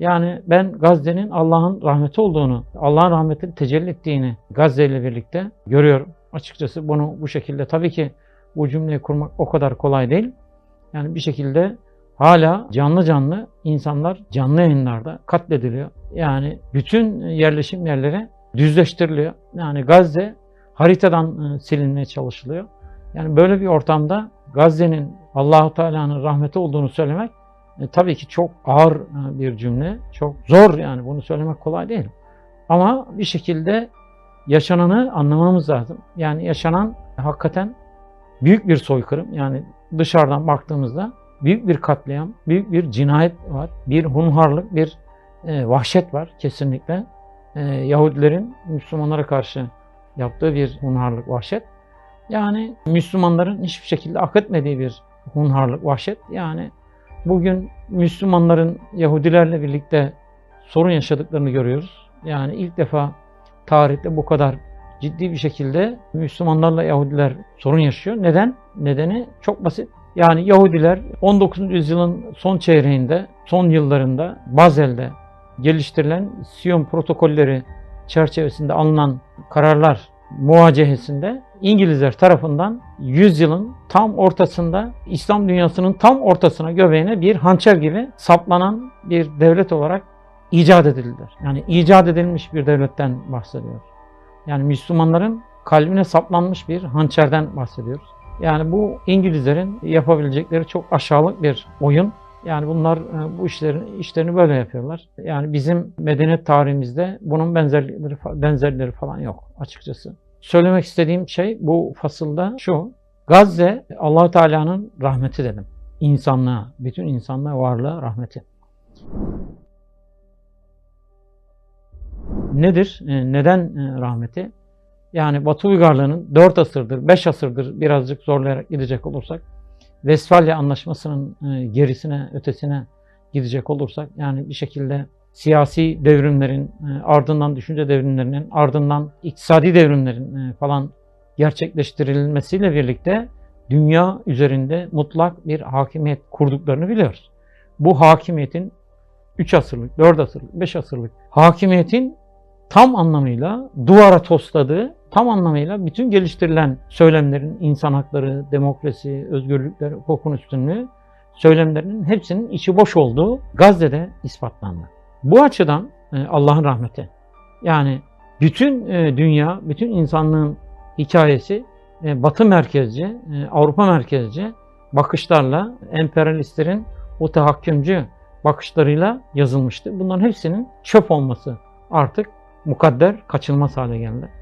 Yani ben Gazze'nin Allah'ın rahmeti olduğunu, Allah'ın rahmetinin tecelli ettiğini Gazze ile birlikte görüyorum. Açıkçası bunu bu şekilde tabii ki bu cümleyi kurmak o kadar kolay değil. Yani bir şekilde hala canlı canlı insanlar canlı yayınlarda katlediliyor. Yani bütün yerleşim yerleri düzleştiriliyor. Yani Gazze haritadan e, silinmeye çalışılıyor. Yani böyle bir ortamda Gazze'nin Allahu Teala'nın rahmeti olduğunu söylemek e, tabii ki çok ağır e, bir cümle. Çok zor yani bunu söylemek kolay değil. Ama bir şekilde yaşananı anlamamız lazım. Yani yaşanan hakikaten büyük bir soykırım. Yani dışarıdan baktığımızda büyük bir katliam, büyük bir cinayet var. Bir hunharlık, bir e, vahşet var kesinlikle. E, Yahudilerin Müslümanlara karşı yaptığı bir hunharlık, vahşet. Yani Müslümanların hiçbir şekilde hak etmediği bir hunharlık, vahşet. Yani bugün Müslümanların Yahudilerle birlikte sorun yaşadıklarını görüyoruz. Yani ilk defa tarihte bu kadar ciddi bir şekilde Müslümanlarla Yahudiler sorun yaşıyor. Neden? Nedeni çok basit. Yani Yahudiler 19. yüzyılın son çeyreğinde, son yıllarında Bazel'de geliştirilen Siyon protokolleri çerçevesinde alınan kararlar muhacehesinde İngilizler tarafından yüzyılın tam ortasında İslam dünyasının tam ortasına göbeğine bir hançer gibi saplanan bir devlet olarak icat edildiler. Yani icat edilmiş bir devletten bahsediyoruz. Yani Müslümanların kalbine saplanmış bir hançerden bahsediyoruz. Yani bu İngilizlerin yapabilecekleri çok aşağılık bir oyun. Yani bunlar e, bu işlerin işlerini böyle yapıyorlar. Yani bizim medeniyet tarihimizde bunun benzerleri benzerleri falan yok açıkçası. Söylemek istediğim şey bu fasılda şu. Gazze allah Teala'nın rahmeti dedim. İnsanlığa, bütün insanlığa, varlığa rahmeti. Nedir? E, Neden e, rahmeti? Yani Batı uygarlığının 4 asırdır, 5 asırdır birazcık zorlayarak gidecek olursak, Vesfalya Anlaşması'nın e, gerisine, ötesine gidecek olursak, yani bir şekilde siyasi devrimlerin, ardından düşünce devrimlerinin, ardından iktisadi devrimlerin falan gerçekleştirilmesiyle birlikte dünya üzerinde mutlak bir hakimiyet kurduklarını biliyoruz. Bu hakimiyetin 3 asırlık, 4 asırlık, 5 asırlık hakimiyetin tam anlamıyla duvara tosladığı, tam anlamıyla bütün geliştirilen söylemlerin insan hakları, demokrasi, özgürlükler, hukukun üstünlüğü söylemlerinin hepsinin içi boş olduğu Gazze'de ispatlandı. Bu açıdan e, Allah'ın rahmeti. Yani bütün e, dünya, bütün insanlığın hikayesi e, Batı merkezci, Avrupa merkezci bakışlarla emperyalistlerin o tahakkümcü bakışlarıyla yazılmıştı. Bunların hepsinin çöp olması artık mukadder, kaçınılmaz hale geldi.